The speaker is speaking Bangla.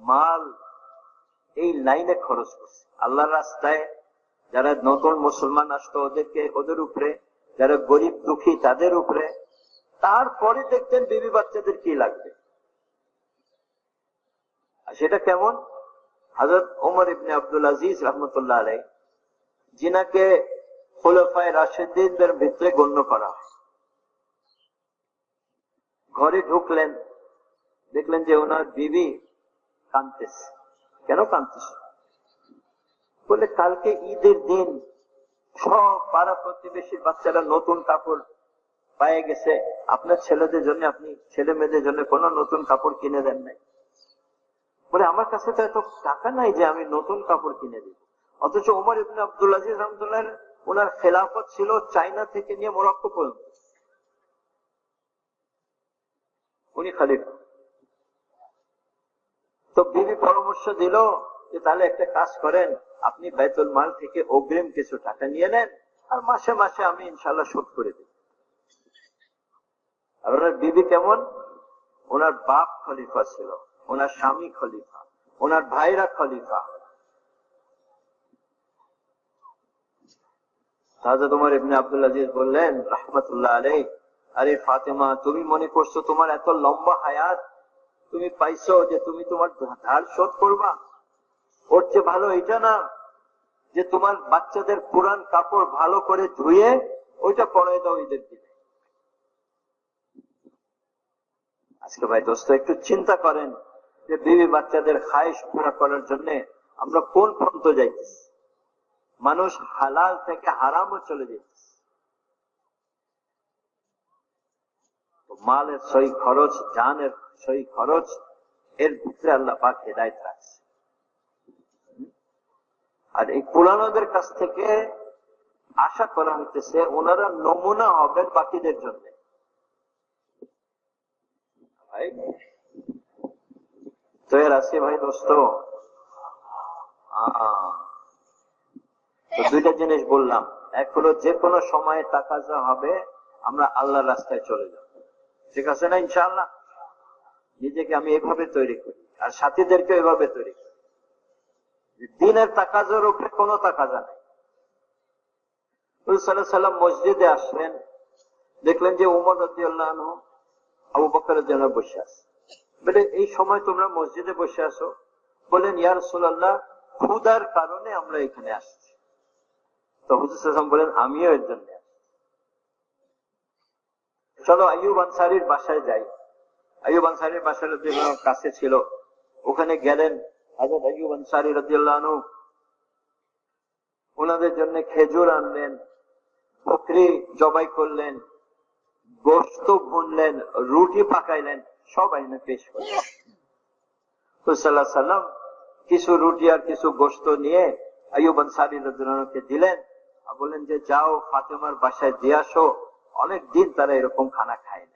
মাল এই লাইনে খরচ করছে। আল্লাহ রাস্তায় যারা নতুন মুসলমান আসতো, ওদেরকে ওদের উপরে, যারা গরিব দুঃখী তাদের উপরে, তারপরে দেখতেন বিবি বাচ্চাদের কি লাগবে। সেটা কেমন? হজরত ওমর ইবনে আব্দুল আজিজ রহমতুল্লাহ আলাই যিনাকে খোলফায় রাশেদিনদের ভিতরে গণ্য করা হয়। ঘরে ঢুকলেন, দেখলেন যে ওনার বিবি কানতেছে কেন কানতেছে বলে, কালকে ঈদের দিন সব পাড়া প্রতিবেশীর বাচ্চারা নতুন কাপড় পায়ে গেছে। আপনার ছেলেদের জন্য, আপনি ছেলে মেয়েদের জন্য কোনো নতুন কাপড় কিনে দেন নাই। বলে, আমার কাছে তো এত টাকা নাই যে আমি নতুন কাপড় কিনে দিব। অথচ ওমর ইবনে আব্দুল আজিজ রহমতুল্লাহ ওনার খেলাফত ছিল চাইনা থেকে নিয়ে মোরক্কো পর্যন্ত। উনি খালিফা তো বিবি পরামর্শ দিল যে, তাহলে একটা কাজ করেন, আপনি বেতন মাল থেকে অগ্রিম কিছু টাকা নিয়ে নেন, আর মাসে মাসে আমি ইনশাল্লাহ শোধ করে দিই আর ওনার বিবি কেমন? ওনার বাপ খলিফা ছিল, ওনার স্বামী খলিফা, ওনার ভাইরা খলিফা। তাহলে তোমার ইবনে আব্দুল আজিজ বললেন, রহমতুল্লাহ আলাই আরে ফাতেমা, তুমি মনে করছ তোমার এত লম্বা হায়াত? তুমি পাইছো যে তুমি তোমার ধার শোধ করবা? ওর চেয়ে ভালো এটা না যে তোমার বাচ্চাদের পুরান কাপড় ভালো করে ধুয়ে ওইটা পরাই দাও ঈদের আজকে ভাই দোস্ত, একটু চিন্তা করেন যে বিবি বাচ্চাদের খাইশ পুরা করার জন্য আমরা কোন পর্যন্ত যাইতেছি? মানুষ হালাল থেকে হারামও চলে যাইতেছে। মালের সই খরচ, জানের সই খরচ, এর ভিতরে আল্লাহ পাক হেদায়ত রাখছে। আর এই পুরানোদের কাছ থেকে আশা করা হইতেছে ওনারা নমুনা হবেন বাকিদের জন্য। তো দুইটা জিনিস বললাম। এক যে কোনো সময়ে টাকা যা হবে, আমরা আল্লাহ রাস্তায় চলে যাব। ঠিক আছে না ইনশাল্লাহ নিজেকে আমি এভাবে তৈরি করি, আর সাথীদেরকে এভাবে তৈরি করি। দিনের তাকাজের উপরে কোনো তাকাজা নেই। সাল্লাম মসজিদে আসলেন, দেখলেন যে উমর আবু জন্য বসে আছে। বলে, এই সময় তোমরা মসজিদে বসে আসো বলেন ইয়ার সোল্লাহ ক্ষুদার কারণে আমরা এখানে আসছি। তো হুজুর বলেন আমিও এর জন্য চলো আইয়ুব আনসারির বাসায় যাই। আইয়ুব আনসারির বাসায় কাছে ছিল। ওখানে গেলেন হাজর আইয়ুব আনসারি রদিয়াল্লাহ ওনাদের জন্য খেজুর আনলেন, বকরি জবাই করলেন গোস্ত ভুনলেন, রুটি পাকাইলেন, সব আইনে পেশ করলেন সাল্লাম কিছু রুটি আর কিছু গোস্ত নিয়ে আইয়ুব আনসারি রদিয়ালকে দিলেন। বললেন যে, যাও ফাতেমার বাসায় দিয়ে আসো। অনেক দিন তারা এরকম খানা খায়